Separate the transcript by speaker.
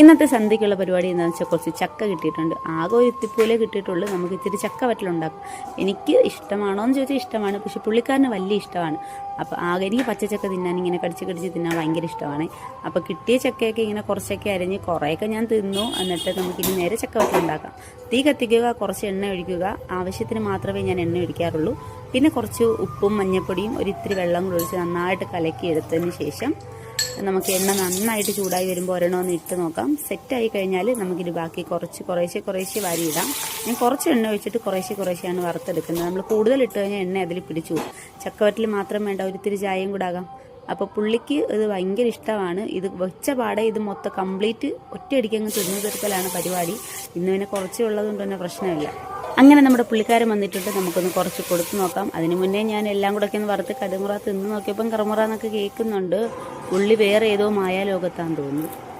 Speaker 1: ഇന്നത്തെ സന്ധ്യയ്ക്കുള്ള പരിപാടി എന്താണെന്ന് വെച്ചാൽ കുറച്ച് ചക്ക കിട്ടിയിട്ടുണ്ട്. ആകെ ഒരു ഇത്തിപ്പോലെ കിട്ടിയിട്ടുള്ളൂ. നമുക്ക് ഇത്തിരി ചക്ക വറ്റലുണ്ടാക്കും. എനിക്ക് ഇഷ്ടമാണോ എന്ന് ചോദിച്ചാൽ ഇഷ്ടമാണ്. പക്ഷെ പുള്ളിക്കാരന് വലിയ ഇഷ്ടമാണ്. അപ്പോൾ ആകെ എനിക്ക് പച്ചച്ചക്ക തിന്നാൻ ഇങ്ങനെ കടിച്ച് കടിച്ച് തിന്നാൻ ഭയങ്കര ഇഷ്ടമാണ്. അപ്പോൾ കിട്ടിയ ചക്കയൊക്കെ ഇങ്ങനെ കുറച്ചൊക്കെ അരിഞ്ഞ് കുറേയൊക്കെ ഞാൻ തിന്നു. എന്നിട്ട് നമുക്കിനി നേരെ ചക്ക വറ്റലുണ്ടാക്കാം. തീ കത്തിക്കുക കുറച്ച് എണ്ണ ഒഴിക്കുക. ആവശ്യത്തിന് മാത്രമേ ഞാൻ എണ്ണ ഒഴിക്കാറുള്ളൂ. പിന്നെ കുറച്ച് ഉപ്പും മഞ്ഞൾപ്പൊടിയും ഒരു ഇത്തിരി വെള്ളം കൂടി ഒഴിച്ച് നന്നായിട്ട് കലക്കി എടുത്തതിന് ശേഷം നമുക്ക് എണ്ണ നന്നായിട്ട് ചൂടായി വരുമ്പോൾ ഒരെണ്ണം ഇട്ട് നോക്കാം. സെറ്റായി കഴിഞ്ഞാൽ നമുക്കിത് ബാക്കി കുറച്ച് കുറേശ്ശെ കുറേശ്ശെ വാരിയിടാം. ഞാൻ കുറച്ച് എണ്ണ ഒഴിച്ചിട്ട് കുറേശ്ശെ കുറേശ്ശെയാണ് വറുത്തെടുക്കുന്നത്. നമ്മൾ കൂടുതൽ ഇട്ട് കഴിഞ്ഞാൽ എണ്ണ അതിൽ പിടിച്ചു ചക്കവറ്റിൽ മാത്രം വേണ്ട ഒരിത്തിരി ചായയും കൂടെ ആകാം. അപ്പോൾ പുള്ളിക്ക് ഇത് ഭയങ്കര ഇഷ്ടമാണ്. ഇത് വെച്ച പാടെ ഇത് മൊത്തം കംപ്ലീറ്റ് ഒറ്റയടിക്കങ്ങ് തിന്നു തീർക്കലാണ് പരിപാടി. ഇന്ന് പിന്നെ കുറച്ചേ ഉള്ളതുകൊണ്ട് തന്നെ പ്രശ്നമില്ല. അങ്ങനെ നമ്മുടെ പുള്ളിക്കാരൻ വന്നിട്ടുണ്ട്. നമുക്കൊന്ന് കുറച്ച് കൊടുത്ത് നോക്കാം. അതിന് മുന്നേ ഞാൻ എല്ലാം കൂടെ ഒക്കെ ഒന്ന് വറുത്ത് കടുമുറ തിന്ന് നോക്കിയപ്പം കറുമുറ എന്നൊക്കെ കേൾക്കുന്നുണ്ട്. പുള്ളി വേറെ ഏതോ മായാലോകത്താന്ന് തോന്നുന്നു.